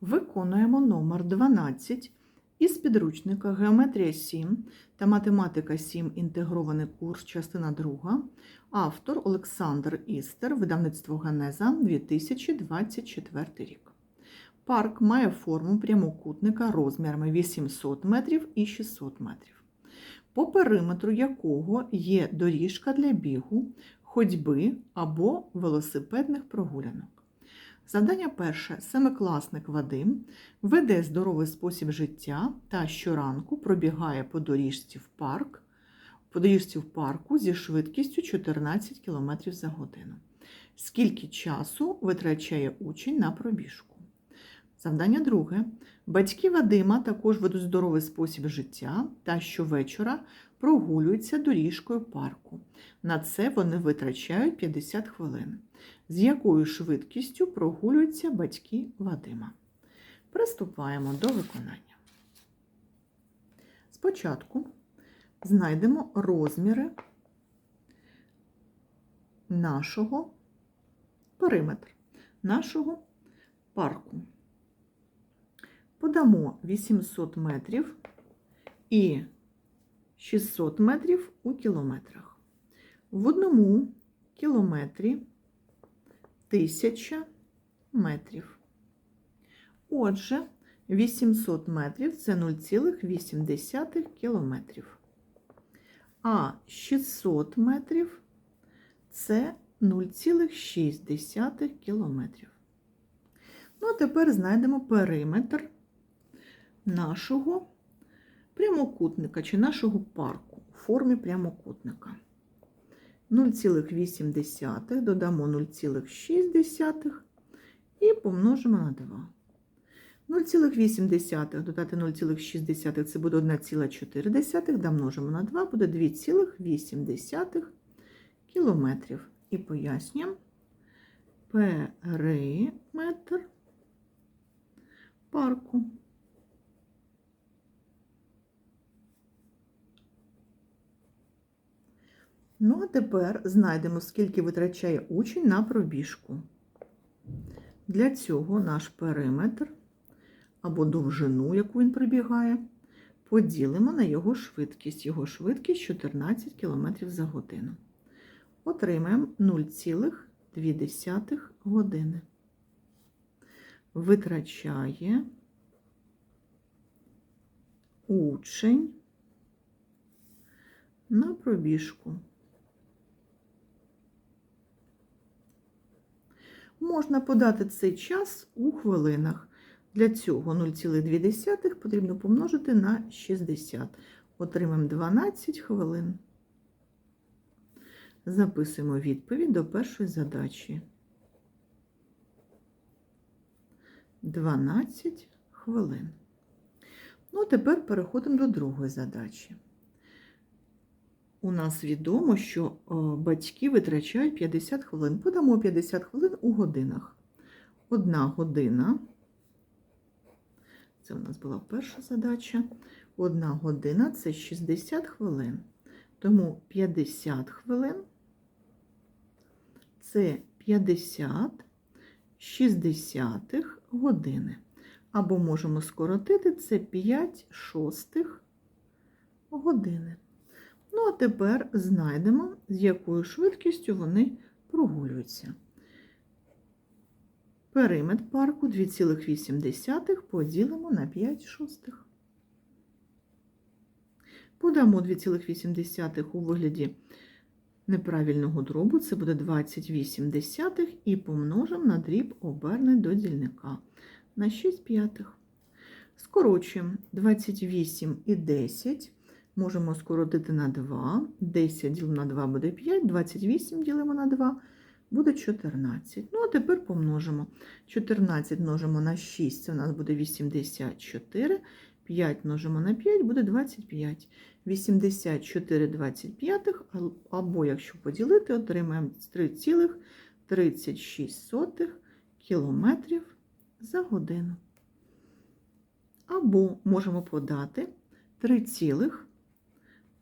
Виконуємо номер 12 із підручника Геометрія 7 та Математика 7. Інтегрований курс, частина 2. Автор Олександр Істер, видавництво Генеза 2024 рік. Парк має форму прямокутника розмірами 800 метрів і 600 метрів, по периметру якого є доріжка для бігу, ходьби або велосипедних прогулянок. Завдання перше. Семикласник Вадим веде здоровий спосіб життя та щоранку пробігає по доріжці в парк, по доріжці в парку зі швидкістю 14 км за годину. Скільки часу витрачає учень на пробіжку? Завдання друге. Батьки Вадима також ведуть здоровий спосіб життя та щовечора прогулюються доріжкою парку. На це вони витрачають 50 хвилин. З якою швидкістю прогулюються батьки Вадима? Приступаємо до виконання. Спочатку знайдемо розміри нашого периметр, нашого парку. Подамо 800 метрів і 600 метрів у кілометрах. В одному кілометрі 1000 метрів. Отже, 800 метрів це 0,8 кілометрів. А 600 метрів це 0,6 кілометрів. Ну, а тепер знайдемо периметр нашого прямокутника чи нашого парку у формі прямокутника. 0,8 додамо 0,6 і помножимо на 2. 0,8 додати 0,6 це буде 1,4, домножимо на 2, буде 2,8 кілометрів. І пояснюємо периметр парку. Ну, а тепер знайдемо, скільки витрачає учень на пробіжку. Для цього наш периметр або довжину, яку він прибігає, поділимо на його швидкість. Його швидкість 14 км за годину. Отримаємо 0,2 години. Витрачає учень на пробіжку. Можна подати цей час у хвилинах. Для цього 0,2 потрібно помножити на 60. Отримаємо 12 хвилин. Записуємо відповідь до першої задачі. 12 хвилин. Ну, тепер переходимо до другої задачі. У нас відомо, що батьки витрачають 50 хвилин. Подамо 50 хвилин у годинах. Одна година. Це у нас була перша задача. Одна година це 60 хвилин. Тому 50 хвилин це 50 60 години. Або можемо скоротити це 5 шостих години. Ну, а тепер знайдемо, з якою швидкістю вони прогулюються. Периметр парку 2,8 поділимо на 5 шостих. Подамо 2,8 у вигляді неправильного дробу, це буде 28 десятих, і помножимо на дріб оберне до дільника на 6 п'ятих. Скорочуємо 28 і 10. Можемо скоротити на 2. 10 ділимо на 2 буде 5, 28 ділимо на 2 буде 14. Ну, а тепер помножимо. 14 множимо на 6, це у нас буде 84. 5 множимо на 5 буде 25. 84 25, або, якщо поділити, отримаємо 3,36 кілометрів за годину. Або можемо подати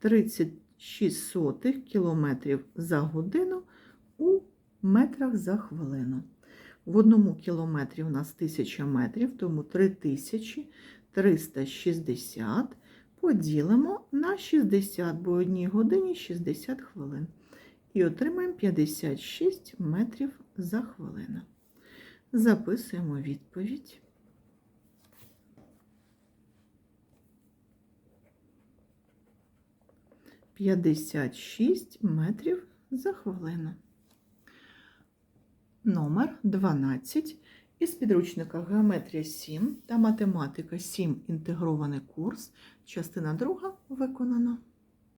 3,36 кілометрів за годину у метрах за хвилину. В одному кілометрі у нас 1000 метрів, тому 3360 поділимо на 60, бо одній годині 60 хвилин. І отримаємо 56 метрів за хвилину. Записуємо відповідь. П'ятдесят шість метрів за хвилину. Номер 12 із підручника Геометрія 7 та математика 7 інтегрований курс. Частина 2 виконана.